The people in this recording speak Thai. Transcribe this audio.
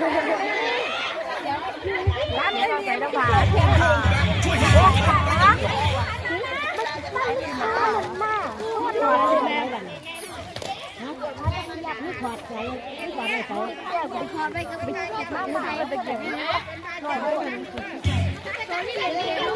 ร้านไอ้เนี่ยน้ำปลาช่วยขาไม่ถอดใจไม่ถอดใจเขาไปถอดไปก็ไม่ได้เก็บมาไม่ได้ไปเก็บมา